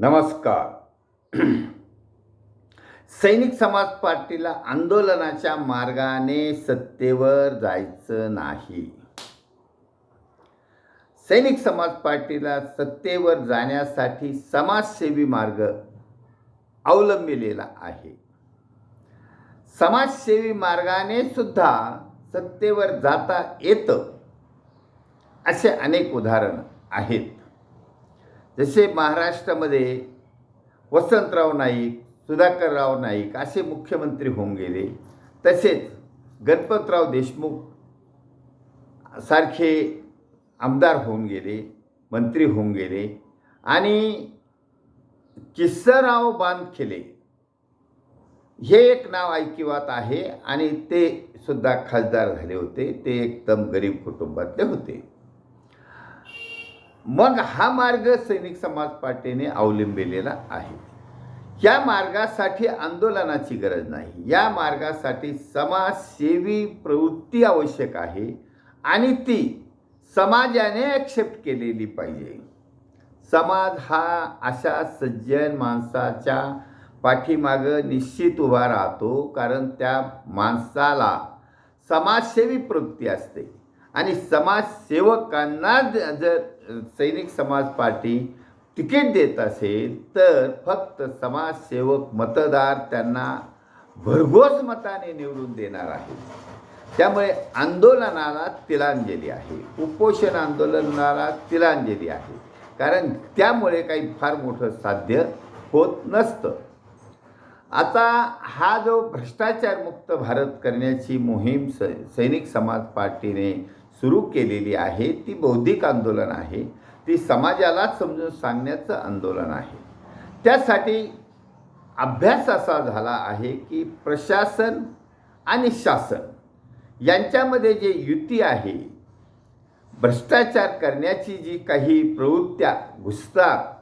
नमस्कार. सैनिक समाज पार्टीला आंदोलनाच्या मार्गाने सत्तेवर जायचं नाही. सैनिक समाज पार्टीला सत्तेवर जाण्यासाठी समाजसेवी मार्ग अवलंबिलेला आहे. समाजसेवी मार्गाने सुद्धा सत्तेवर जाता येतं असे अनेक उदाहरण आहेत. जसे महाराष्ट्रामध्ये वसंतराव नाईक सुधाकरराव नाईक असे मुख्यमंत्री होऊन गेले तसेच गणपतराव देशमुख सारखे आमदार होऊन गेले मंत्री होऊन गेले आणि किस्सराव बांधखेले हे एक नाव ऐकिवात आहे आणि ते सुद्धा खासदार झाले होते. ते एकदम गरीब कुटुंबातले होते. मग हा मार्ग सैनिक समाज पार्टीने अवलंबिलेला आहे. या मार्गासाठी आंदोलनाची गरज नाही. या मार्गासाठी समाजसेवी प्रवृत्ती आवश्यक आहे आणि ती समाजाने ॲक्सेप्ट केलेली पाहिजे. समाज हा अशा सज्जन माणसाच्या पाठीमागं निश्चित उभा राहतो कारण त्या माणसाला समाजसेवी प्रवृत्ती असते. आणि समाजसेवकांना ज- जर सैनिक समाज पार्टी तिकीट देत असेल तर फक्त समाजसेवक मतदार त्यांना भरघोस मताने निवडून देणार आहे त्यामुळे आंदोलनाला तिलांजली आहे. उपोषण आंदोलनाला तिलांजली आहे. कारण त्यामुळे काही फार मोठं साध्य होत नसतं. आता हा जो भ्रष्टाचारमुक्त भारत करण्याची मोहीम स सैनिक समाज पार्टीने सुरू केलेली आहे ती बौद्धिक आंदोलन आहे ती समाजाला समजून सांगण्याचं आंदोलन आहे. त्यासाठी अभ्यास असा झाला आहे की प्रशासन आणि शासन यांच्यामध्ये जे युती आहे भ्रष्टाचार करण्याची जी काही प्रवृत्त्या घुसतात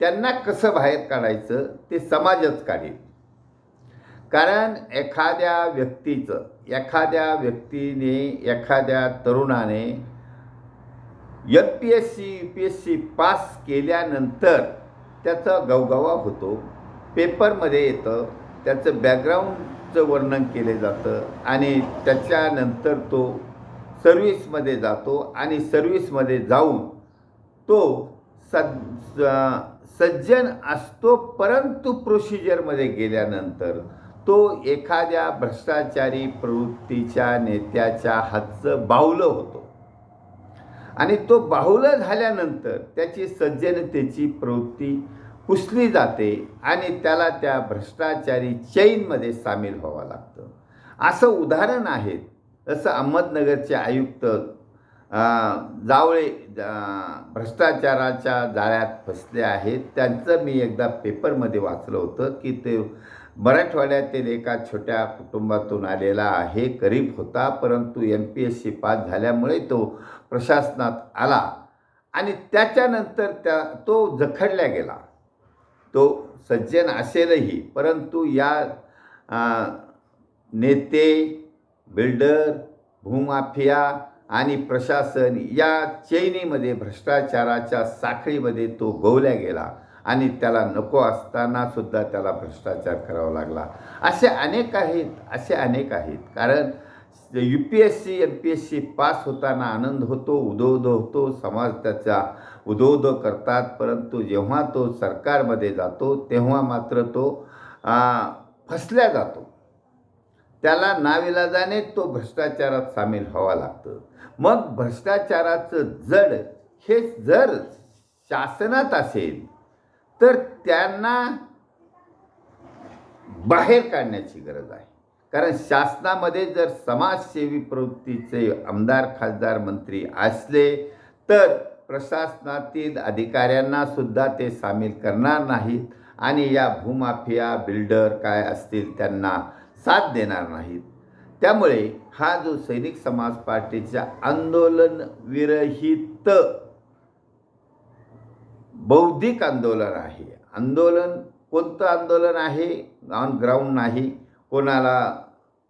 त्यांना कसं बाहेर काढायचं ते समाजच काढेल. कारण एखाद्या व्यक्तीचं एखाद्या व्यक्तीने एखाद्या तरुणाने M P S C U P S C pass केल्यानंतर त्याचा गवगवा होतो पेपरमध्ये येतं त्याचं बॅकग्राऊंडचं वर्णन केले जातं आणि त्याच्यानंतर तो सर्विसमध्ये जातो आणि सर्विसमध्ये जाऊन तो सज्ज सज्जन असतो परंतु प्रोसिजरमध्ये गेल्यानंतर तो एखाद्या भ्रष्टाचारी प्रवृत्तीच्या नेत्याच्या हातचं बाहुलं होतो. आणि तो बाहुलं झाल्यानंतर त्याची सज्जनतेची प्रवृत्ती पुसली जाते आणि त्याला त्या भ्रष्टाचारी चैनमध्ये सामील व्हावं लागतं. असं उदाहरण आहे. जसं अहमदनगरचे आयुक्त जावळे भ्रष्टाचाराच्या जाळ्यात फसले आहेत. त्यांचं मी एकदा पेपरमध्ये वाचलं होतं की ते मराठवाड्यातील एका छोट्या कुटुंबातून आलेला आहे गरीब होता परंतु M P S C pass झाल्यामुळे तो प्रशासनात आला आणि त्याच्यानंतर त्या तो जखडल्या गेला. तो सज्जन असेलही परंतु या आ, नेते बिल्डर भूमाफिया आणि प्रशासन या चैनीमध्ये भ्रष्टाचाराच्या साखळीमध्ये तो गोवल्या गेला. आणि त्याला नको असताना सुद्धा त्याला भ्रष्टाचार करावा लागला. असे अनेक आहेत असे अनेक आहेत. कारण U P S C M P S C pass होताना आनंद होतो उदोउदो होतो समाज त्याचा उदोउदो करतात. परंतु जेव्हा तो सरकारमध्ये जातो तेव्हा मात्र तो फसल्या जातो. त्याला नाविलाजाने तो भ्रष्टाचारात सामील व्हावा लागतं. मग भ्रष्टाचाराचं जड हे जर शासनात असेल तर त्यांना बाहेर काढण्याची गरज आहे. कारण शासनामध्ये जर समाजसेवी प्रवृत्तीचे आमदार खासदार मंत्री असले तर प्रशासनातील अधिकाऱ्यांना सुद्धा ते सामील करणार नाहीत आणि या भूमाफिया बिल्डर काय असतील त्यांना साथ देणार नाहीत. त्यामुळे हा जो सैनिक समाज पार्टीच्या आंदोलन विरहित बौद्धिक आंदोलन आहे. आंदोलन कोणतं आंदोलन आहे? ऑन ग्राउंड नाही. कोणाला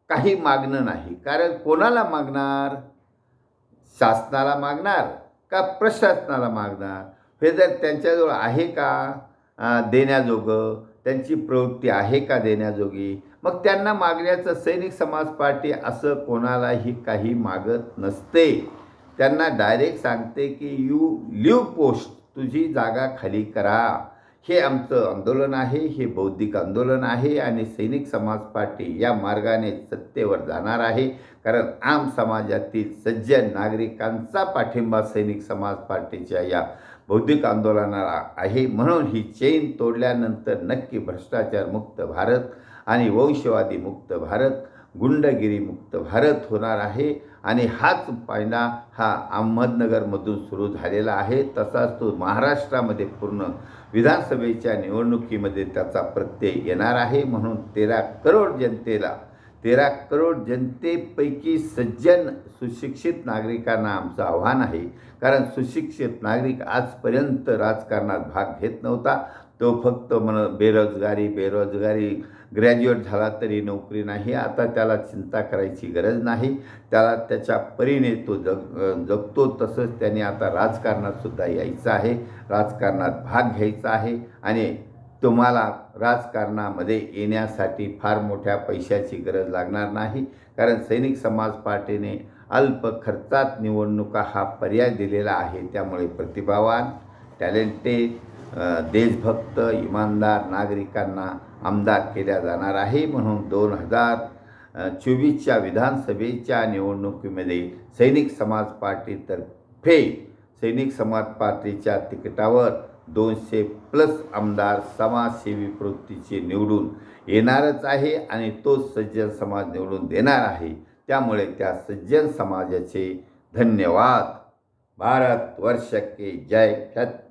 काही मागणं नाही. कारण कोणाला मागणार? शासनाला मागणार का प्रशासनाला मागणार? हे जर त्यांच्याजवळ आहे का? देण्याजोगं? त्यांची प्रवृत्ती आहे का देण्याजोगी? मग त्यांना मागण्याचं सैनिक समाज पार्टी असं कोणालाही काही मागत नसते. त्यांना डायरेक्ट सांगते की यू लिव पोस्ट तुझी जागा खाली करा. हे आमचं आंदोलन आहे हे बौद्धिक आंदोलन आहे आणि सैनिक समाज पार्टी या मार्गाने सत्तेवर जाणार आहे. कारण आम समाजातील सज्जन नागरिकांचा पाठिंबा सैनिक समाज पार्टीच्या या बौद्धिक आंदोलनाला आहे. म्हणून ही चेन तोडल्यानंतर नक्की भ्रष्टाचार मुक्त भारत आणि वंशवादी मुक्त भारत गुंडगिरीमुक्त भारत होणार आहे. आणि हाच पायंडा हा अहमदनगरमधून सुरू झालेला आहे. तसाच तो महाराष्ट्रामध्ये पूर्ण विधानसभेच्या निवडणुकीमध्ये त्याचा प्रत्यय येणार आहे. म्हणून तेरा करोड जनतेला तेरा करोड जनतेपैकी सज्जन सुशिक्षित नागरिकांना आमचं आव्हान आहे. कारण सुशिक्षित नागरिक आजपर्यंत राजकारणात भाग घेत नव्हता. तो फक्त म्हण बेरोजगारी बेरोजगारी ग्रॅज्युएट झाला तरी नोकरी नाही. आता त्याला चिंता करायची गरज नाही. त्याला त्याच्या परीने तो जग जगतो. तसंच त्याने आता राजकारणातसुद्धा यायचं आहे. राजकारणात भाग घ्यायचा आहे. आणि तुम्हाला राजकारणामध्ये येण्यासाठी फार मोठ्या पैशाची गरज लागणार नाही. कारण सैनिक समाज पार्टीने अल्प खर्चात निवडणुका हा पर्याय दिलेला आहे. त्यामुळे प्रतिभावान टॅलेंटेड देशभक्त इमानदार नागरिकांना आमदार केल्या जाणार आहे म्हणून दोन हजार चोवीसच्या विधानसभेच्या निवडणुकीमध्ये सैनिक समाज पार्टीतर्फे सैनिक समाज पार्टीच्या तिकिटावर दोनशे प्लस आमदार समाजसेवी प्रवृत्तीचे निवडून येणारच आहे आणि तो सज्जन समाज निवडून देणार आहे. त्यामुळे त्या सज्जन समाजाचे धन्यवाद. भारत वर्ष के जय.